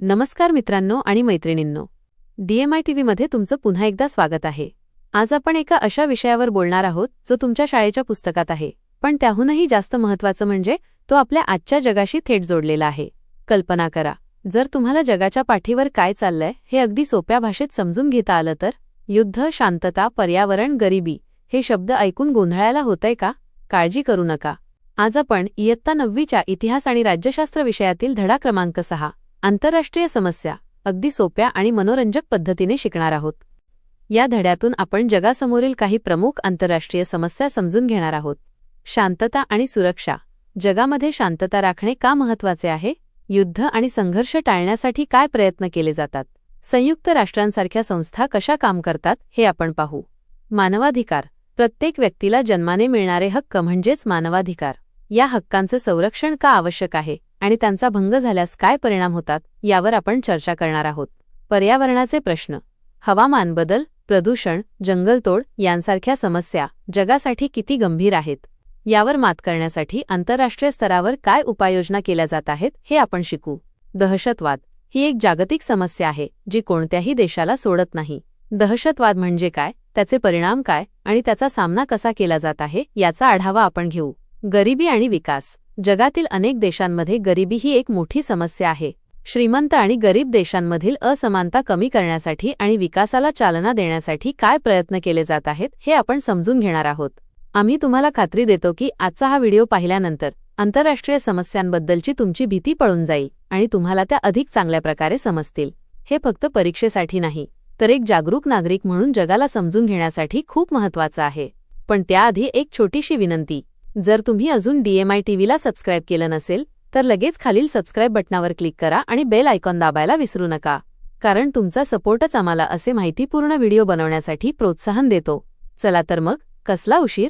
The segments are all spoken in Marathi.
नमस्कार मित्रांनो आणि मैत्रिणींनो. डीएमआय टीव्हीमध्ये तुमचं पुन्हा एकदा स्वागत आहे. आज आपण एका अशा विषयावर बोलणार आहोत जो तुमच्या शाळेच्या पुस्तकात आहे. पण त्याहूनही जास्त महत्त्वाचं म्हणजे तो आपल्या आजच्या जगाशी थेट जोडलेला आहे. कल्पना करा जर तुम्हाला जगाच्या पाठीवर काय चाललंय हे अगदी सोप्या भाषेत समजून घेता आलं तर? युद्ध शांतता पर्यावरण गरिबी हे शब्द ऐकून गोंधळायला होतंय का? काळजी करू नका. आज आपण इयत्ता नववीच्या इतिहास आणि राज्यशास्त्र विषयातील धडा क्रमांक सहा आंतरराष्ट्रीय समस्या अगदी सोप्या आणि मनोरंजक पद्धतीने शिकणार आहोत. या धड्यातून आपण जगासमोरील काही प्रमुख आंतरराष्ट्रीय समस्या समजून घेणार आहोत. शांतता आणि सुरक्षा. जगामध्ये शांतता राखणे का महत्त्वाचे आहे? युद्ध आणि संघर्ष टाळण्यासाठी काय प्रयत्न केले जातात? संयुक्त राष्ट्रांसारख्या संस्था कशा काम करतात? हे आपण पाहू. मानवाधिकार. प्रत्येक व्यक्तीला जन्माने मिळणारे हक्क म्हणजेच मानवाधिकार. या हक्कांचं संरक्षण का आवश्यक आहे? आणि त्यांचा भंग झाल्यास काय परिणाम होतात यावर आपण चर्चा करणार आहोत. पर्यावरणाचे प्रश्न. हवामान बदल प्रदूषण जंगलतोड यांसारख्या समस्या जगासाठी किती गंभीर आहेत? यावर मात करण्यासाठी आंतरराष्ट्रीय स्तरावर काय उपाययोजना केल्या जात आहेत हे आपण शिकू. दहशतवाद ही एक जागतिक समस्या आहे जी कोणत्याही देशाला सोडत नाही. दहशतवाद म्हणजे काय त्याचे परिणाम काय आणि त्याचा सामना कसा केला जात आहे याचा आढावा आपण घेऊ. गरिबी आणि विकास. जगातील अनेक देशांमध्ये गरिबी ही एक मोठी समस्या आहे. श्रीमंत आणि गरीब देशांमधील असमानता कमी करण्यासाठी आणि विकासाला चालना देण्यासाठी काय प्रयत्न केले जात आहेत हे आपण समजून घेणार आहोत. आम्ही तुम्हाला खात्री देतो की आजचा हा व्हिडिओ पाहिल्यानंतर आंतरराष्ट्रीय समस्यांबद्दलची तुमची भीती पळून जाईल आणि तुम्हाला त्या अधिक चांगल्या प्रकारे समजतील. हे फक्त परीक्षेसाठी नाही तर एक जागरूक नागरिक म्हणून जगाला समजून घेण्यासाठी खूप महत्वाचं आहे. पण त्याआधी एक छोटीशी विनंती. जर तुम्ही अजून डीएमआय टीव्हीला सबस्क्राईब केलं नसेल तर लगेच खालील सबस्क्राईब बटनावर क्लिक करा आणि बेल आयकॉन दाबायला विसरू नका. कारण तुमचा सपोर्टच आम्हाला असे माहितीपूर्ण व्हिडिओ बनवण्यासाठी प्रोत्साहन देतो. चला तर मग कसला उशीर?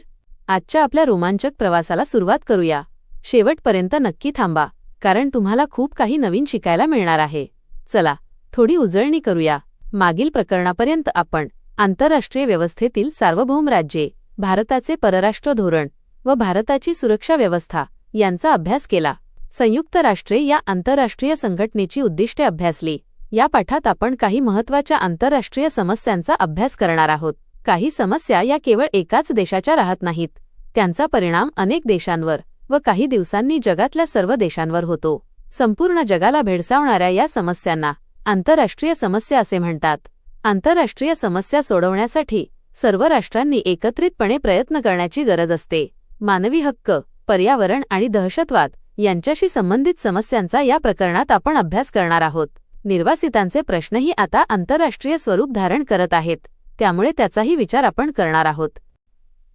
आजच्या आपल्या रोमांचक प्रवासाला सुरुवात करूया. शेवटपर्यंत नक्की थांबा कारण तुम्हाला खूप काही नवीन शिकायला मिळणार आहे. चला थोडी उजळणी करूया. मागील प्रकरणापर्यंत आपण आंतरराष्ट्रीय व्यवस्थेतील सार्वभौम राज्ये भारताचे परराष्ट्र धोरण व भारताची सुरक्षा व्यवस्था यांचा अभ्यास केला. संयुक्त राष्ट्रे या आंतरराष्ट्रीय संघटनेची उद्दिष्टे अभ्यासली. या पाठात आपण काही महत्त्वाच्या आंतरराष्ट्रीय समस्यांचा अभ्यास करणार आहोत. काही समस्या या केवळ एकाच देशाच्या राहत नाहीत. त्यांचा परिणाम अनेक देशांवर व काही दिवसांनी जगातल्या सर्व देशांवर होतो. संपूर्ण जगाला भेडसावणाऱ्या या समस्यांना आंतरराष्ट्रीय समस्या असे म्हणतात. आंतरराष्ट्रीय समस्या सोडवण्यासाठी सर्व राष्ट्रांनी एकत्रितपणे प्रयत्न करण्याची गरज असते. मानवी हक्क पर्यावरण आणि दहशतवाद यांच्याशी संबंधित समस्यांचा या प्रकरणात आपण अभ्यास करणार आहोत. निर्वासितांचे प्रश्नही आता आंतरराष्ट्रीय स्वरूप धारण करत आहेत. त्यामुळे त्याचाही विचार आपण करणार आहोत.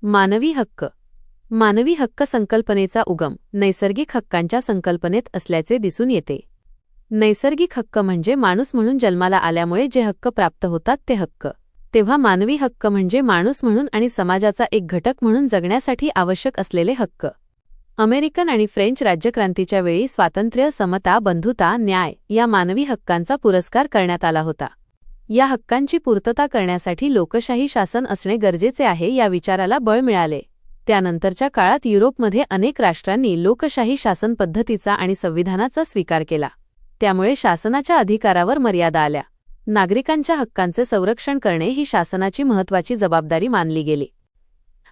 मानवी हक्क. मानवी हक्क संकल्पनेचा उगम नैसर्गिक हक्कांच्या संकल्पनेत असल्याचे दिसून येते. नैसर्गिक हक्क म्हणजे माणूस म्हणून जन्माला आल्यामुळे जे हक्क प्राप्त होतात ते हक्क. तेव्हा मानवी हक्क म्हणजे माणूस म्हणून आणि समाजाचा एक घटक म्हणून जगण्यासाठी आवश्यक असलेले हक्क. अमेरिकन आणि फ्रेंच राज्यक्रांतीच्या वेळी स्वातंत्र्य समता बंधुता न्याय या मानवी हक्कांचा पुरस्कार करण्यात आला होता. या हक्कांची पूर्तता करण्यासाठी लोकशाही शासन असणे गरजेचे आहे या विचाराला बळ मिळाले. त्यानंतरच्या काळात युरोपमध्ये अनेक राष्ट्रांनी लोकशाही शासन पद्धतीचा आणि संविधानाचा स्वीकार केला. त्यामुळे शासनाच्या अधिकारावर मर्यादा आल्या. नागरिकांच्या हक्कांचे संरक्षण करणे ही शासनाची महत्वाची जबाबदारी मानली गेली.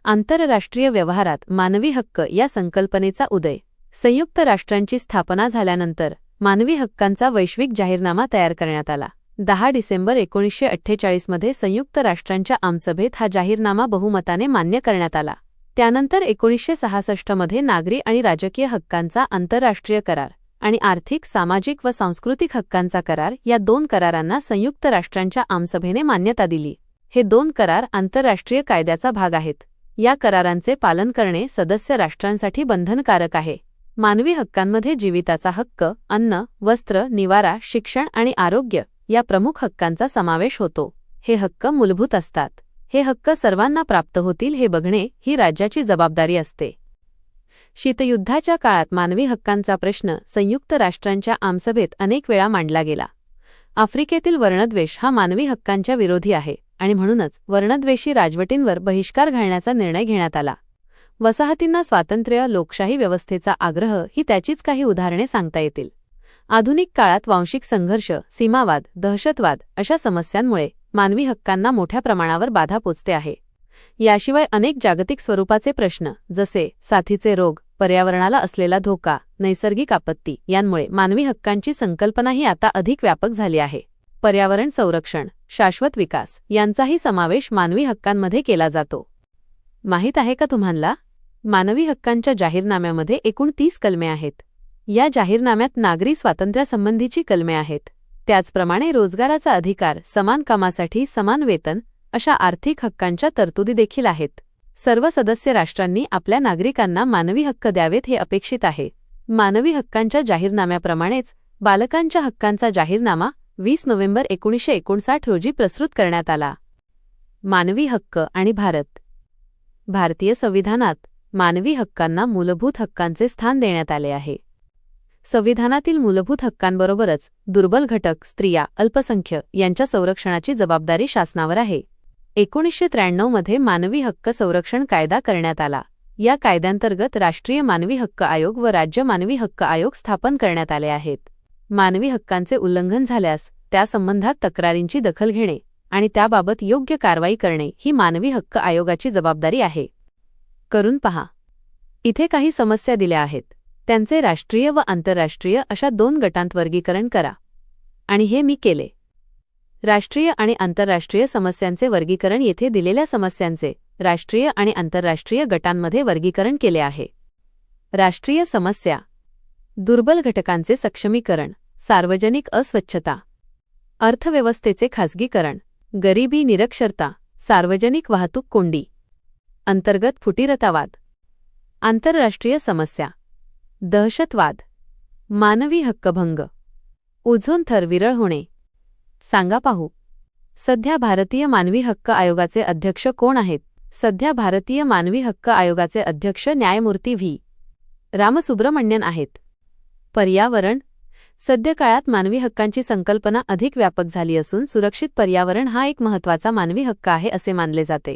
आंतरराष्ट्रीय व्यवहारात मानवी हक्क या संकल्पनेचा उदय. संयुक्त राष्ट्रांची स्थापना झाल्यानंतर मानवी हक्कांचा वैश्विक जाहीरनामा तयार करण्यात आला. दहा डिसेंबर एकोणीसशे अठ्ठेचाळीसमध्ये संयुक्त राष्ट्रांच्या आमसभेत हा जाहीरनामा बहुमताने मान्य करण्यात आला. त्यानंतर एकोणीसशे सहासष्टमध्ये नागरी आणि राजकीय हक्कांचा आंतरराष्ट्रीय करार. आणि आर्थिक सामाजिक व सांस्कृतिक हक्कांचा करार या दोन करारांना संयुक्त राष्ट्रांच्या आमसभेने मान्यता दिली. हे दोन करार आंतरराष्ट्रीय कायद्याचा भाग आहेत. या करारांचे पालन करणे सदस्य राष्ट्रांसाठी बंधनकारक आहे. मानवी हक्कांमध्ये जीविताचा हक्क अन्न वस्त्र निवारा शिक्षण आणि आरोग्य या प्रमुख हक्कांचा समावेश होतो. हे हक्क मूलभूत असतात. हे हक्क सर्वांना प्राप्त होतील हे बघणे ही राज्याची जबाबदारी असते. शीतयुद्धाच्या काळात मानवी हक्कांचा प्रश्न संयुक्त राष्ट्रांच्या आमसभेत अनेक वेळा मांडला गेला. आफ्रिकेतील वर्णद्वेष हा मानवी हक्कांच्या विरोधी आहे आणि म्हणूनच वर्णद्वेषी राजवटींवर बहिष्कार घालण्याचा निर्णय घेण्यात आला. वसाहतींना स्वातंत्र्य लोकशाही व्यवस्थेचा आग्रह ही त्याचीच काही उदाहरणे सांगता येतील. आधुनिक काळात वांशिक संघर्ष सीमावाद दहशतवाद अशा समस्यांमुळे मानवी हक्कांना मोठ्या प्रमाणावर बाधा पोचते आहे. याशिवाय अनेक जागतिक स्वरूपाचे प्रश्न जसे साथीचे रोग पर्यावरणाला असलेला धोका नैसर्गिक आपत्ती यांमुळे मानवी हक्कांची संकल्पनाही आता अधिक व्यापक झाली आहे. पर्यावरण संरक्षण शाश्वत विकास यांचाही समावेश मानवी हक्कांमध्ये केला जातो. माहीत आहे का तुम्हाला? मानवी हक्कांच्या जाहीरनाम्यामध्ये एकूण तीस कलमे आहेत. या जाहीरनाम्यात नागरी स्वातंत्र्यासंबंधीची कलमे आहेत. त्याचप्रमाणे रोजगाराचा अधिकार समान कामासाठी समान वेतन अशा आर्थिक हक्कांच्या तरतुदी देखील आहेत. सर्व सदस्य राष्ट्रांनी आपल्या नागरिकांना मानवी हक्क द्यावेत हे अपेक्षित आहे. मानवी हक्कांच्या जाहीरनाम्याप्रमाणेच बालकांच्या हक्कांचा जाहीरनामा वीस नोव्हेंबर एकोणीसशे एकोणसाठ रोजी प्रस्तुत करण्यात आला. मानवी हक्क आणि भारत. भारतीय संविधानात मानवी हक्कांना मूलभूत हक्कांचे स्थान देण्यात आले आहे. संविधानातील मूलभूत हक्कांबरोबरच दुर्बल घटक स्त्रिया अल्पसंख्य यांच्या संरक्षणाची जबाबदारी शासनावर आहे. एकोणीसशे त्र्याण्णवमध्ये मानवी हक्क संरक्षण कायदा करण्यात आला. या कायद्यांतर्गत राष्ट्रीय मानवी हक्क आयोग व राज्य मानवी हक्क आयोग स्थापन करण्यात आले आहेत. मानवी हक्कांचे उल्लंघन झाल्यास त्यासंबंधात तक्रारींची दखल घेणे आणि त्याबाबत योग्य कारवाई करणे ही मानवी हक्क आयोगाची जबाबदारी आहे. करून पहा. इथे काही समस्या दिल्या आहेत. त्यांचे राष्ट्रीय व आंतरराष्ट्रीय अशा दोन गटांत वर्गीकरण करा. आणि हे मी केले. राष्ट्रीय आणि आंतरराष्ट्रीय समस्यांचे वर्गीकरण येथे दिलेल्या समस्यांचे राष्ट्रीय आणि आंतरराष्ट्रीय गटांमध्ये वर्गीकरण केले आहे. राष्ट्रीय समस्या. दुर्बल घटकांचे सक्षमीकरण सार्वजनिक अस्वच्छता. अर्थव्यवस्थेचे खासगीकरण गरिबी निरक्षरता सार्वजनिक वाहतूक कोंडी. अंतर्गत फुटीरतावाद. आंतरराष्ट्रीय समस्या. दहशतवाद. मानवी हक्कभंग. ओझोन थर विरळ होणे. सांगा पाहू. सध्या भारतीय मानवी हक्क आयोगाचे अध्यक्ष कोण आहेत? सध्या भारतीय मानवी हक्क आयोगाचे अध्यक्ष न्यायमूर्ती व्ही. रामसुब्रमण्यन आहेत. पर्यावरण. सध्या काळात मानवी हक्कांची संकल्पना अधिक व्यापक झाली असून सुरक्षित पर्यावरण हा एक महत्त्वाचा मानवी हक्क आहे असे मानले जाते.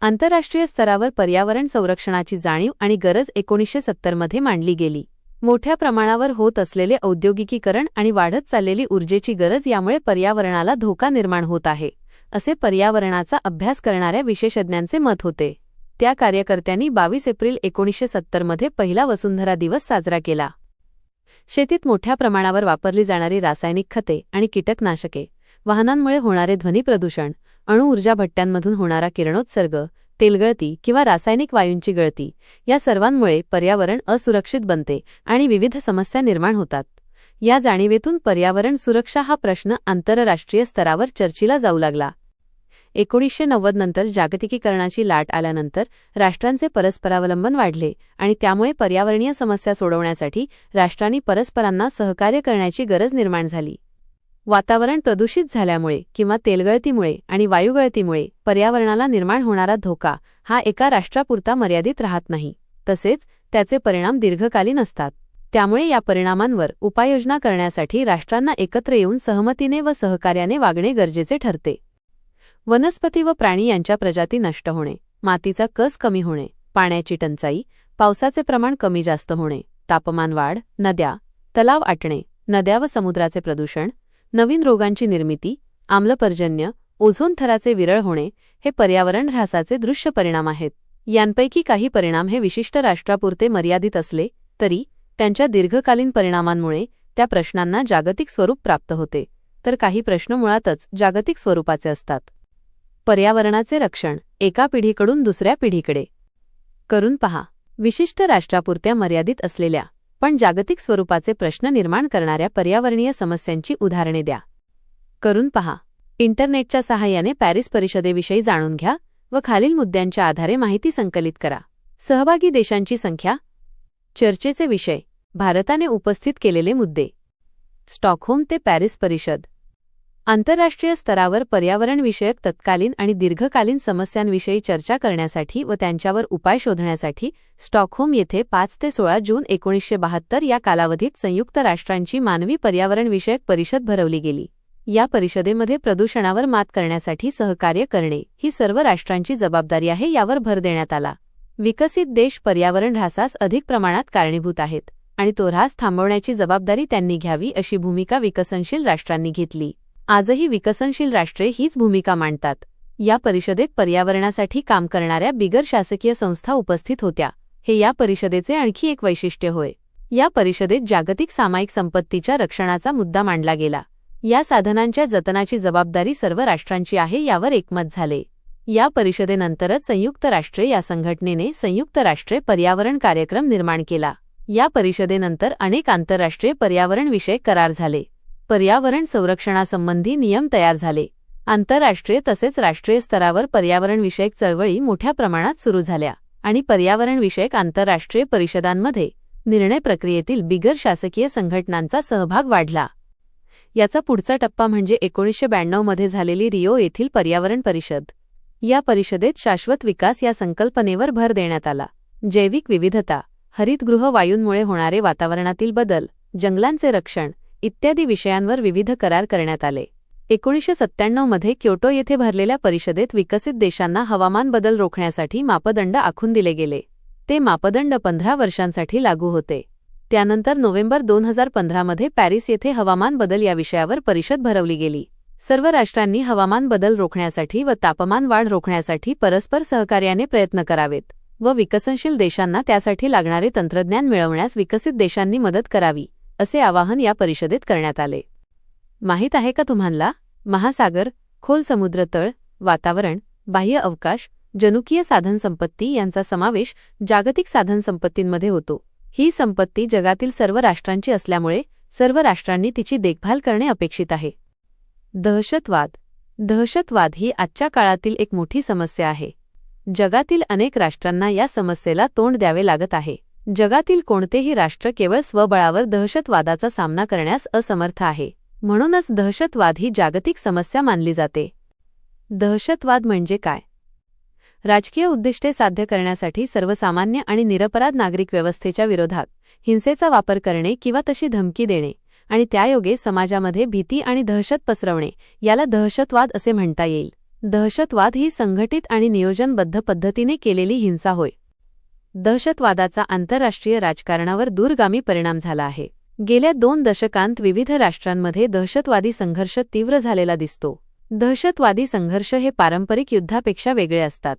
आंतरराष्ट्रीय स्तरावर पर्यावरण संरक्षणाची जाणीव आणि गरज एकोणीसशे सत्तरमध्ये मांडली गेली. मोठ्या प्रमाणावर होत असलेले औद्योगिकीकरण आणि वाढत चाललेली ऊर्जेची गरज यामुळे पर्यावरणाला धोका निर्माण होत आहे असे पर्यावरणाचा अभ्यास करणाऱ्या विशेषज्ञांचे मत होते. त्या कार्यकर्त्यांनी बावीस एप्रिल एकोणीसशे सत्तरमध्ये पहिला वसुंधरा दिवस साजरा केला. शेतीत मोठ्या प्रमाणावर वापरली जाणारी रासायनिक खते आणि कीटकनाशके वाहनांमुळे होणारे ध्वनी प्रदूषण अणुऊर्जा भट्ट्यांमधून होणारा किरणोत्सर्ग तेलगळती किंवा रासायनिक वायूंची गळती या सर्वांमुळे पर्यावरण असुरक्षित बनते आणि विविध समस्या निर्माण होतात. या जाणीवेतून पर्यावरण सुरक्षा हा प्रश्न आंतरराष्ट्रीय स्तरावर चर्चीला जाऊ लागला. एकोणीसशे नव्वद नंतर जागतिकीकरणाची लाट आल्यानंतर राष्ट्रांचे परस्परावलंबन वाढले आणि त्यामुळे पर्यावरणीय समस्या सोडवण्यासाठी राष्ट्रांनी परस्परांना सहकार्य करण्याची गरज निर्माण झाली. वातावरण प्रदूषित झाल्यामुळे किंवा तेलगळतीमुळे आणि वायुगळतीमुळे पर्यावरणाला निर्माण होणारा धोका हा एका राष्ट्रापुरता मर्यादित राहत नाही. तसेच त्याचे परिणाम दीर्घकालीन असतात. त्यामुळे या परिणामांवर उपाययोजना करण्यासाठी राष्ट्रांना एकत्र येऊन सहमतीने व सहकार्याने वागणे गरजेचे ठरते. वनस्पती व प्राणी यांच्या प्रजाती नष्ट होणे मातीचा कस कमी होणे पाण्याची टंचाई पावसाचे प्रमाण कमी जास्त होणे तापमान वाढ नद्या तलाव आटणे नद्या व समुद्राचे प्रदूषण नवीन रोगांची निर्मिती आम्लपर्जन्य ओझोन थराचे विरळ होणे हे पर्यावरण ऱ्हासाचे दृश्य परिणाम आहेत. यांपैकी काही परिणाम हे विशिष्ट राष्ट्रापुरते मर्यादित असले तरी त्यांच्या दीर्घकालीन परिणामांमुळे त्या प्रश्नांना जागतिक स्वरूप प्राप्त होते. तर काही प्रश्न मुळातच जागतिक स्वरूपाचे असतात. पर्यावरणाचे रक्षण एका पिढीकडून दुसऱ्या पिढीकडे. करून पहा. विशिष्ट राष्ट्रापुरत्या मर्यादित असलेल्या पण जागतिक स्वरूपाचे प्रश्न निर्माण करणाऱ्या पर्यावरणीय समस्यांची उदाहरणे द्या. करून पहा. इंटरनेटच्या सहाय्याने पॅरिस परिषदेविषयी जाणून घ्या व खालील मुद्द्यांच्या आधारे माहिती संकलित करा. सहभागी देशांची संख्या. चर्चेचे विषय. भारताने उपस्थित केलेले मुद्दे. स्टॉकहोम ते पॅरिस परिषद. आंतरराष्ट्रीय स्तरावर पर्यावरणविषयक तत्कालीन आणि दीर्घकालीन समस्यांविषयी चर्चा करण्यासाठी व त्यांच्यावर उपाय शोधण्यासाठी स्टॉकहोम येथे पाच ते सोळा जून एकोणीसशे बहात्तर या कालावधीत संयुक्त राष्ट्रांची मानवी पर्यावरणविषयक परिषद भरवली गेली. या परिषदेमध्ये प्रदूषणावर मात करण्यासाठी सहकार्य करणे ही सर्व राष्ट्रांची जबाबदारी आहे यावर भर देण्यात आला. विकसित देश पर्यावरण ऱ्हासास अधिक प्रमाणात कारणीभूत आहेत आणि तो ऱ्हास थांबवण्याची जबाबदारी त्यांनी घ्यावी अशी भूमिका विकसनशील राष्ट्रांनी घेतली. आजही विकसनशील राष्ट्रे हीच भूमिका मांडतात. या परिषदेत पर्यावरणासाठी काम करणाऱ्या बिगर शासकीय संस्था उपस्थित होत्या. हे या परिषदेचे आणखी एक वैशिष्ट्य होय. या परिषदेत जागतिक सामायिक संपत्तीच्या रक्षणाचा मुद्दा मांडला गेला. या साधनांच्या जतनाची जबाबदारी सर्व राष्ट्रांची आहे यावर एकमत झाले. या परिषदेनंतरच संयुक्त राष्ट्रे या संघटनेने संयुक्त राष्ट्रे पर्यावरण कार्यक्रम निर्माण केला. या परिषदेनंतर अनेक आंतरराष्ट्रीय पर्यावरणविषयक करार झाले. पर्यावरण संरक्षणासंबंधी नियम तयार झाले. आंतरराष्ट्रीय तसेच राष्ट्रीय स्तरावर पर्यावरणविषयक चळवळी मोठ्या प्रमाणात सुरू झाल्या आणि पर्यावरणविषयक आंतरराष्ट्रीय परिषदांमध्ये निर्णय प्रक्रियेतील बिगर शासकीय संघटनांचा सहभाग वाढला. याचा पुढचा टप्पा म्हणजे एकोणीसशे ब्याण्णवमध्ये झालेली रिओ येथील पर्यावरण परिषद. या परिषदेत शाश्वत विकास या संकल्पनेवर भर देण्यात आला. जैविक विविधता हरितगृह वायूंमुळे होणारे वातावरणातील बदल जंगलांचे रक्षण इत्यादी विषयांवर विविध करार करण्यात आले. एकोणीसशे सत्त्याण्णवमध्ये क्योटो येथे भरलेल्या परिषदेत विकसित देशांना हवामान बदल रोखण्यासाठी मापदंड आखून दिले गेले. ते मापदंड पंधरा वर्षांसाठी लागू होते. त्यानंतर नोव्हेंबर दोन हजार पंधरामध्ये पॅरिस येथे हवामान बदल या विषयावर परिषद भरवली गेली. सर्व राष्ट्रांनी हवामान बदल रोखण्यासाठी व तापमान वाढ रोखण्यासाठी परस्पर सहकार्याने प्रयत्न करावेत व विकसनशील देशांना त्यासाठी लागणारे तंत्रज्ञान मिळवण्यास विकसित देशांनी मदत करावी. असे आवाहन या परिषदेत करण्यात आले. माहीत आहे का तुम्हाला? महासागर खोल समुद्रतळ वातावरण बाह्य अवकाश जनुकीय साधनसंपत्ती यांचा समावेश जागतिक साधनसंपत्तींमध्ये होतो. ही संपत्ती जगातील सर्व राष्ट्रांची असल्यामुळे सर्व राष्ट्रांनी तिची देखभाल करणे अपेक्षित आहे. दहशतवाद. दहशतवाद ही आजच्या काळातील एक मोठी समस्या आहे. जगातील अनेक राष्ट्रांना या समस्येला तोंड द्यावे लागत आहे. जगातील कोणतेही राष्ट्र केवळ स्वबळावर दहशतवादाचा सामना करण्यास असमर्थ आहे. म्हणूनच दहशतवाद ही जागतिक समस्या मानली जाते. दहशतवाद म्हणजे काय? राजकीय उद्दिष्टे साध्य करण्यासाठी सर्वसामान्य आणि निरपराध नागरिक व्यवस्थेच्या विरोधात हिंसेचा वापर करणे किंवा तशी धमकी देणे आणि त्यायोगे समाजामध्ये भीती आणि दहशत पसरवणे याला दहशतवाद असे म्हणता येईल. दहशतवाद ही संघटित आणि नियोजनबद्ध पद्धतीने केलेली हिंसा होय. दहशतवादाचा आंतरराष्ट्रीय राजकारणावर दूरगामी परिणाम झाला आहे. गेल्या दोन दशकांत विविध राष्ट्रांमध्ये दहशतवादी संघर्ष तीव्र झालेला दिसतो. दहशतवादी संघर्ष हे पारंपरिक युद्धापेक्षा वेगळे असतात.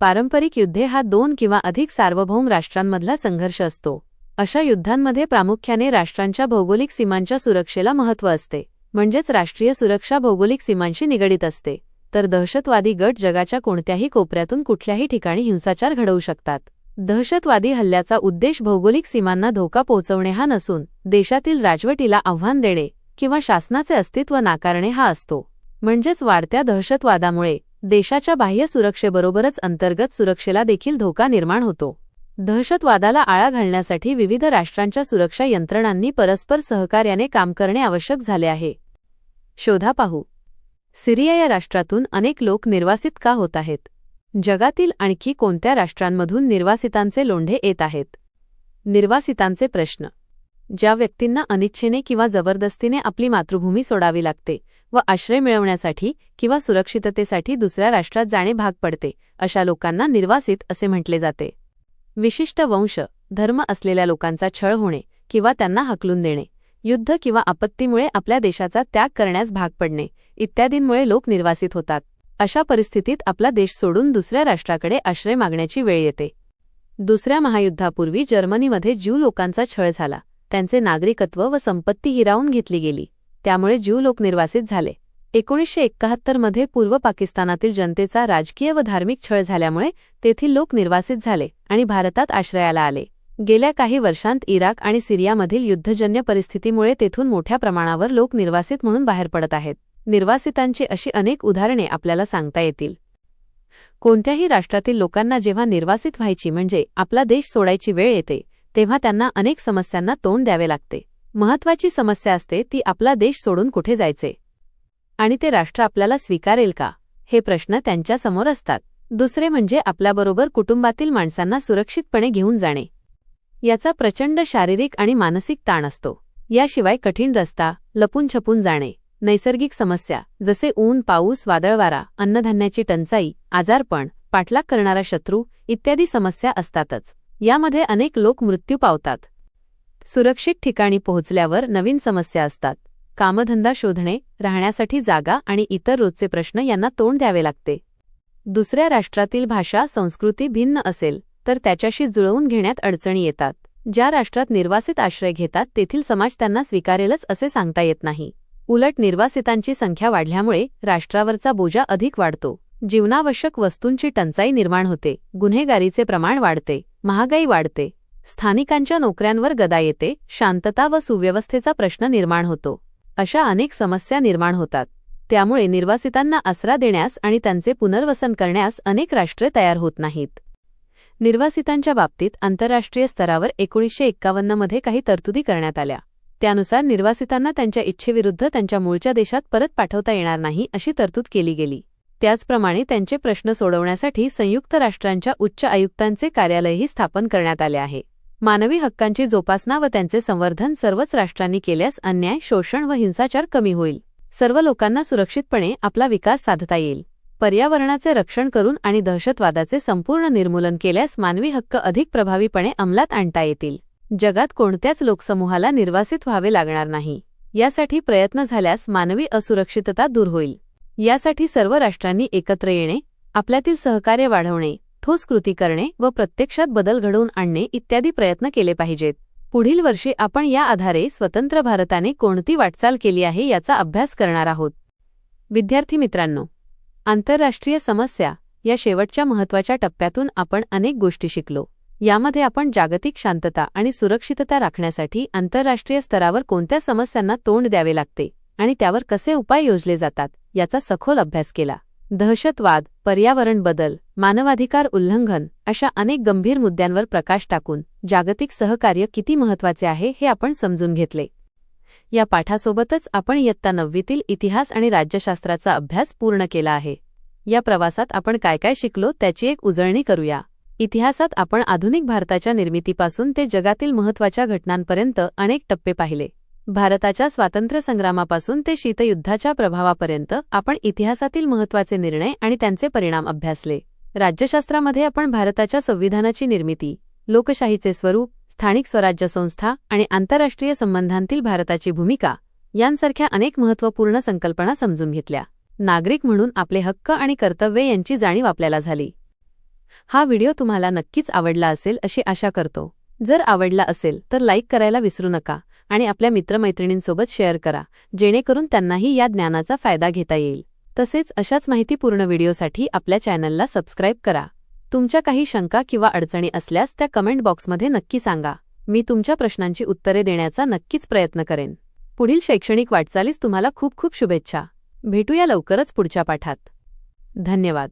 पारंपरिक युद्धे हा दोन किंवा अधिक सार्वभौम राष्ट्रांमधला संघर्ष असतो. अशा युद्धांमध्ये प्रामुख्याने राष्ट्रांच्या भौगोलिक सीमांच्या सुरक्षेला महत्त्व असते. म्हणजेच राष्ट्रीय सुरक्षा भौगोलिक सीमांशी निगडीत असते. तर दहशतवादी गट जगाच्या कोणत्याही कोपऱ्यातून कुठल्याही ठिकाणी हिंसाचार घडवू शकतात. दहशतवादी हल्ल्याचा उद्देश भौगोलिक सीमांना धोका पोहोचवणे हा नसून देशातील राजवटीला आव्हान देणे किंवा शासनाचे अस्तित्व नाकारणे हा असतो. म्हणजेच वाढत्या दहशतवादामुळे देशाच्या बाह्य सुरक्षेबरोबरच अंतर्गत सुरक्षेला देखील धोका निर्माण होतो. दहशतवादाला आळा घालण्यासाठी विविध राष्ट्रांच्या सुरक्षा यंत्रणांनी परस्पर सहकार्याने काम करणे आवश्यक झाले आहे. शोधा पाहू. सिरिया या राष्ट्रातून अनेक लोक निर्वासित का होत आहेत? जगातील आणखी कोणत्या राष्ट्रांमधून निर्वासितांचे लोंढे येत आहेत? निर्वासितांचे प्रश्न. ज्या व्यक्तींना अनिच्छेने किंवा जबरदस्तीने आपली मातृभूमी सोडावी लागते व आश्रय मिळवण्यासाठी किंवा सुरक्षिततेसाठी दुसऱ्या राष्ट्रात जाणे भाग पडते अशा लोकांना निर्वासित असे म्हटले जाते. विशिष्ट वंश धर्म असलेल्या लोकांचा छळ होणे किंवा त्यांना हकलून देणे युद्ध किंवा आपत्तीमुळे आपल्या देशाचा त्याग करण्यास भाग पडणे इत्यादींमुळे लोक निर्वासित होतात. अशा परिस्थितीत आपला देश सोडून दुसऱ्या राष्ट्राकडे आश्रय मागण्याची वेळ येते. दुसऱ्या महायुद्धापूर्वी जर्मनीमध्ये ज्यू लोकांचा छळ झाला. त्यांचे नागरिकत्व व संपत्ती हिरावून घेतली गेली. त्यामुळे ज्यू लोक निर्वासित झाले. एकोणीसशे एक्काहत्तरमध्ये पूर्व पाकिस्तानातील जनतेचा राजकीय व धार्मिक छळ झाल्यामुळे तेथील लोक निर्वासित झाले आणि भारतात आश्रयाला आले. गेल्या काही वर्षांत इराक आणि सिरियामधील युद्धजन्य परिस्थितीमुळे तेथून मोठ्या प्रमाणावर लोक निर्वासित म्हणून बाहेर पडत आहेत. निर्वासितांची अशी अनेक उदाहरणे आपल्याला सांगता येतील. कोणत्याही राष्ट्रातील लोकांना जेव्हा निर्वासित व्हायची म्हणजे आपला देश सोडायची वेळ येते तेव्हा त्यांना अनेक समस्यांना तोंड द्यावे लागते. महत्वाची समस्या असते ती आपला देश सोडून कुठे जायचे? आणि ते राष्ट्र आपल्याला स्वीकारेल का? हे प्रश्न त्यांच्यासमोर असतात. दुसरे म्हणजे आपल्याबरोबर कुटुंबातील माणसांना सुरक्षितपणे घेऊन जाणे. याचा प्रचंड शारीरिक आणि मानसिक ताण असतो. याशिवाय कठीण रस्ता लपून छपून जाणे. नैसर्गिक समस्या जसे ऊन पाऊस वादळवारा अन्नधान्याची टंचाई आजारपण पाठलाग करणारा शत्रू इत्यादी समस्या असतातच. यामध्ये अनेक लोक मृत्यू पावतात. सुरक्षित ठिकाणी पोहोचल्यावर नवीन समस्या असतात. कामधंदा शोधणे राहण्यासाठी जागा आणि इतर रोजचे प्रश्न यांना तोंड द्यावे लागते. दुसऱ्या राष्ट्रातील भाषा संस्कृती भिन्न असेल तर त्याच्याशी जुळवून घेण्यात अडचणी येतात. ज्या राष्ट्रात निर्वासित आश्रय घेतात तेथील समाज त्यांना स्वीकारेलच असे सांगता येत नाही. उलट निर्वासितांची संख्या वाढल्यामुळे राष्ट्रावरचा बोजा अधिक वाढतो. जीवनावश्यक वस्तूंची टंचाई निर्माण होते. गुन्हेगारीचे प्रमाण वाढते. महागाई वाढते. स्थानिकांच्या नोकऱ्यांवर गदा येते. शांतता व सुव्यवस्थेचा प्रश्न निर्माण होतो. अशा अनेक समस्या निर्माण होतात. त्यामुळे निर्वासितांना आसरा देण्यास आणि त्यांचे पुनर्वसन करण्यास अनेक राष्ट्रे तयार होत नाहीत. निर्वासितांच्या बाबतीत आंतरराष्ट्रीय स्तरावर एकोणीसशे एक्कावन्नमध्ये काही तरतुदी करण्यात आल्या. त्यानुसार निर्वासितांना त्यांच्या इच्छेविरुद्ध त्यांच्या मूळच्या देशात परत पाठवता येणार नाही अशी तरतूद केली गेली. त्याचप्रमाणे त्यांचे प्रश्न सोडवण्यासाठी संयुक्त राष्ट्रांच्या उच्च आयुक्तांचे कार्यालयही स्थापन करण्यात आले आहे. मानवी हक्कांची जोपासना व त्यांचे संवर्धन सर्वच राष्ट्रांनी केल्यास अन्याय शोषण व हिंसाचार कमी होईल. सर्व लोकांना सुरक्षितपणे आपला विकास साधता येईल. पर्यावरणाचे रक्षण करून आणि दहशतवादाचे संपूर्ण निर्मूलन केल्यास मानवी हक्क अधिक प्रभावीपणे अंमलात आणता येतील. जगात कोणत्याच लोकसमूहाला निर्वासित व्हावे लागणार नाही. यासाठी प्रयत्न झाल्यास मानवी असुरक्षितता दूर होईल. यासाठी सर्व राष्ट्रांनी एकत्र येणे आपल्यातील सहकार्य वाढवणे ठोस कृती करणे व प्रत्यक्षात बदल घडवून आणणे इत्यादी प्रयत्न केले पाहिजेत. पुढील वर्षी आपण या आधारे स्वतंत्र भारताने कोणती वाटचाल केली आहे याचा अभ्यास करणार आहोत. विद्यार्थी मित्रांनो आंतरराष्ट्रीय समस्या या शेवटच्या महत्त्वाच्या टप्प्यातून आपण अनेक गोष्टी शिकलो. यामध्ये आपण जागतिक शांतता आणि सुरक्षितता राखण्यासाठी आंतरराष्ट्रीय स्तरावर कोणत्या समस्यांना तोंड द्यावे लागते आणि त्यावर कसे उपाय योजले जातात याचा सखोल अभ्यास केला. दहशतवाद पर्यावरण बदल मानवाधिकार उल्लंघन अशा अनेक गंभीर मुद्द्यांवर प्रकाश टाकून जागतिक सहकार्य किती महत्त्वाचे आहे हे आपण समजून घेतले. या पाठासोबतच आपण इयत्ता नववीतील इतिहास आणि राज्यशास्त्राचा अभ्यास पूर्ण केला आहे. या प्रवासात आपण काय काय शिकलो त्याची एक उजळणी करूया. इतिहासात आपण आधुनिक भारताच्या निर्मितीपासून ते जगातील महत्त्वाच्या घटनांपर्यंत अनेक टप्पे पाहिले. भारताच्या स्वातंत्र्य संग्रामापासून ते शीतयुद्धाच्या प्रभावापर्यंत आपण इतिहासातील महत्त्वाचे निर्णय आणि त्यांचे परिणाम अभ्यासले. राज्यशास्त्रामध्ये आपण भारताच्या संविधानाची निर्मिती लोकशाहीचे स्वरूप स्थानिक स्वराज्य संस्था आणि आंतरराष्ट्रीय संबंधांतील भारताची भूमिका यांसारख्या अनेक महत्त्वपूर्ण संकल्पना समजून घेतल्या. नागरिक म्हणून आपले हक्क आणि कर्तव्ये यांची जाणीव आपल्याला झाली. हा व्हिडिओ तुम्हाला नक्कीच आवडला असेल अशी आशा करतो. जर आवडला असेल तर लाईक करायला विसरू नका आणि आपल्या मित्रमैत्रिणींसोबत शेअर करा जेणेकरून त्यांनाही या ज्ञानाचा फायदा घेता येईल. तसेच अशाच माहितीपूर्ण व्हिडिओसाठी आपल्या चॅनलला सबस्क्राईब करा. तुमच्या काही शंका किंवा अडचणी असल्यास त्या कमेंट बॉक्समध्ये नक्की सांगा. मी तुमच्या प्रश्नांची उत्तरे देण्याचा नक्कीच प्रयत्न करेन. पुढील शैक्षणिक वाटचालीस तुम्हाला खूप खूप शुभेच्छा. भेटूया लवकरच पुढच्या पाठात. धन्यवाद.